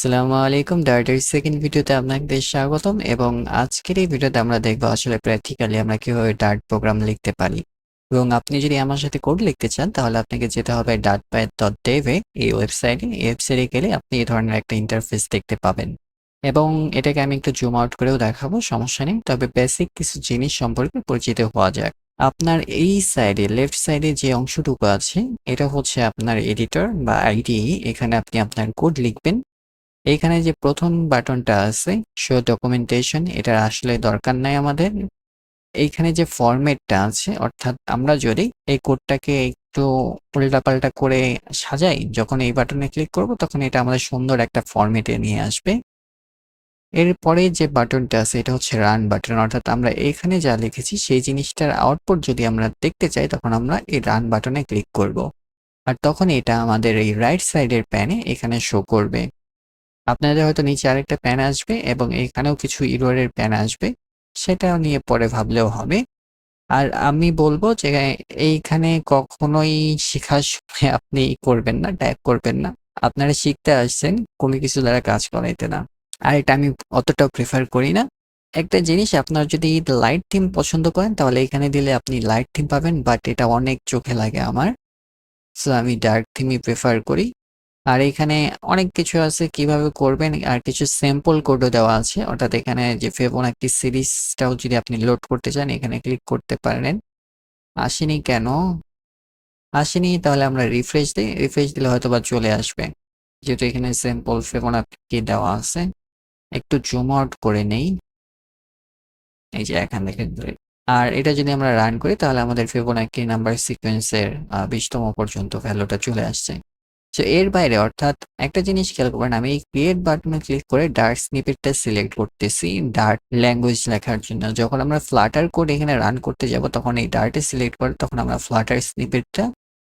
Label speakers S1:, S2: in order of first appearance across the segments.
S1: আসসালামু আলাইকুম। ডার্টের সেকেন্ড ভিডিওতে আপনাদের স্বাগতম এবং আজকের এই ভিডিওতে আমরা দেখব আসলে প্র্যাকটিক্যালি আমরা কীভাবে ডার্ট প্রোগ্রাম লিখতে পারি। এবং আপনি যদি আমার সাথে কোড লিখতে চান, তাহলে আপনাকে যেতে হবে ডাট প্যাড ডট ডেভে এই ওয়েবসাইটে এই ওয়েবসাইটে গেলে আপনি এই ধরনের একটা ইন্টারফেস দেখতে পাবেন। এবং এটাকে আমি একটু জুম আউট করেও দেখাবো, সমস্যা নেই। তবে বেসিক কিছু জিনিস সম্পর্কে পরিচিত হওয়া যাক। আপনার এই সাইডে লেফট সাইডে যে অংশটুকু আছে, এটা হচ্ছে আপনার এডিটর বা আইডি এখানে আপনি আপনার কোড লিখবেন। এইখানে যে প্রথম বাটনটা আছে শো ডকুমেন্টেশন এটার আসলে দরকার নাই আমাদের। এইখানে যে ফরম্যাটটা আছে, অর্থাৎ আমরা যদি এই কোডটাকে একটু উল্টাপাল্টা করে সাজাই, যখন এই বাটনে ক্লিক করব, তখন এটা আমাদের সুন্দর একটা ফরম্যাটে নিয়ে আসবে। এরপরে যে বাটনটা আছে, এটা হচ্ছে রান বাটন অর্থাৎ আমরা এখানে যা লিখেছি, সেই জিনিসটার আউটপুট যদি আমরা দেখতে চাই, তখন আমরা এই রান বাটনে ক্লিক করব। আর তখন এটা আমাদের এই রাইট সাইডের প্যানে এখানে শো করবে। আপনাদের হয়তো নিচে আরেকটা প্যান আসবে এবং এখানেও কিছু ইরোরের প্যান আসবে, সেটাও নিয়ে পরে ভাবলেও হবে। আর আমি বলব যে, এইখানে কখনোই শেখার সময় আপনি করবেন না ট্যাগ করবেন না। আপনারা শিখতে আসছেন, কোনো কিছু দ্বারা কাজ করাইতে না। আর এটা আমি অতটাও প্রেফার করি না। একটা জিনিস, আপনার যদি লাইট থিম পছন্দ করেন, তাহলে এখানে দিলে আপনি লাইট থিম পাবেন বাট এটা অনেক চোখে লাগে আমার। সো আমি ডার্ক থিমই প্রেফার করি। আর এখানে অনেক কিছু আছে কীভাবে করবেন, আর কিছু স্যাম্পল কোডও দেওয়া আছে। অর্থাৎ এখানে যে ফেবোনাকি সিরিজটাও যদি আপনি লোড করতে চান, এখানে ক্লিক করতে পারেন। আসেনি কেন? আসেনি, তাহলে আমরা রিফ্রেশ দিই। রিফ্রেশ দিলে হয়তো বা চলে আসবে। যেহেতু এখানে স্যাম্পল ফেবোনাকি দেওয়া আছে। একটু জুম আউট করে নেই। এই যে এখান থেকে আর এটা যদি আমরা রান করি, তাহলে আমাদের ফেবোনাকি নাম্বার সিকোয়েন্সের বিশতম পর্যন্ত ভ্যালুটা চলে আসছে। সো এর বাইরে অর্থাৎ একটা জিনিস খেয়াল করবেন, আমি এই ক্রিয়েট বাটনে ক্লিক করে ডার্ট স্নিপেটটা সিলেক্ট করতেছি ডার্ট ল্যাঙ্গুয়েজ লেখার জন্য। যখন আমরা ফ্লাটার কোড এখানে রান করতে যাব, তখন এই ডার্টে সিলেক্ট করে তখন আমরা ফ্লাটার স্নিপেটটা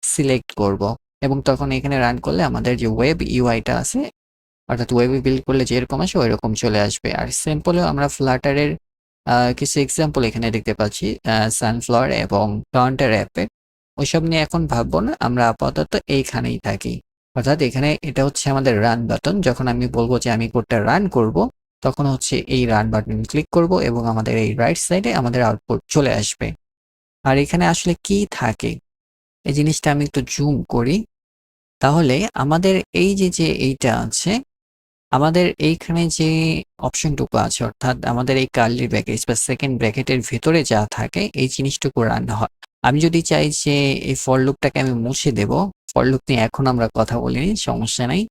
S1: সিলেক্ট করব। এবং তখন এখানে রান করলে আমাদের যে ওয়েব ইউআইটা আছে, অর্থাৎ ওয়েবে বিল্ড করলে যেরকম আসে ওই রকম চলে আসবে। আর সিম্পলেও আমরা ফ্লাটারের কিছু এক্সাম্পল এখানে দেখতে পাচ্ছি সানফ্লাওয়ার এবং কাউন্টার অ্যাপের ওইসব নিয়ে এখন ভাববো না, আমরা আপাতত এইখানেই থাকি। অর্থাৎ এখানে এটা হচ্ছে আমাদের রান বাটন যখন আমি বলব যে আমি কোডটা রান করব, তখন হচ্ছে এই রান বাটন ক্লিক করব এবং আমাদের এই রাইট সাইডে আমাদের আউটপুট চলে আসবে। আর এখানে আসলে কি থাকে? এই জিনিসটা আমি একটু জুম করি। তাহলে আমাদের এই যে যে এইটা আছে, আমাদের এইখানে যে অপশনটুকু আছে, অর্থাৎ আমাদের এই কার্লি ব্র্যাকেট বা সেকেন্ড ব্র্যাকেটের ভেতরে যা থাকে, এই জিনিসটুকু রান হয়। আমি যদি চাই যে এই ফর লুপটাকে আমি মুছে দেব ফর লুপ নিয়ে এখন আমরা কথা বলিনি, সমস্যা নাই।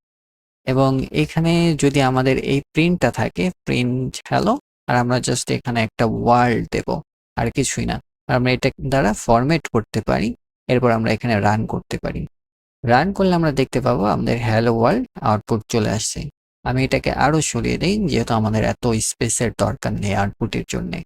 S1: এবং এখানে যদি আমাদের এই প্রিন্টটা থাকে প্রিন্ট হ্যালো আর আমরা জাস্ট এখানে একটা ওয়ার্ল্ড দেব, আর কিছুই না। আমরা এটা দ্বারা ফরম্যাট করতে পারি, এরপর আমরা এখানে রান করতে পারি। রান করলে আমরা দেখতে পাবো আমাদের হ্যালো ওয়ার্ল্ড আউটপুট চলে আসছে। আমি এটাকে আরও সরিয়ে দিই, যেহেতু আমাদের এত স্পেসের দরকার নেই আউটপুটের জন্যে।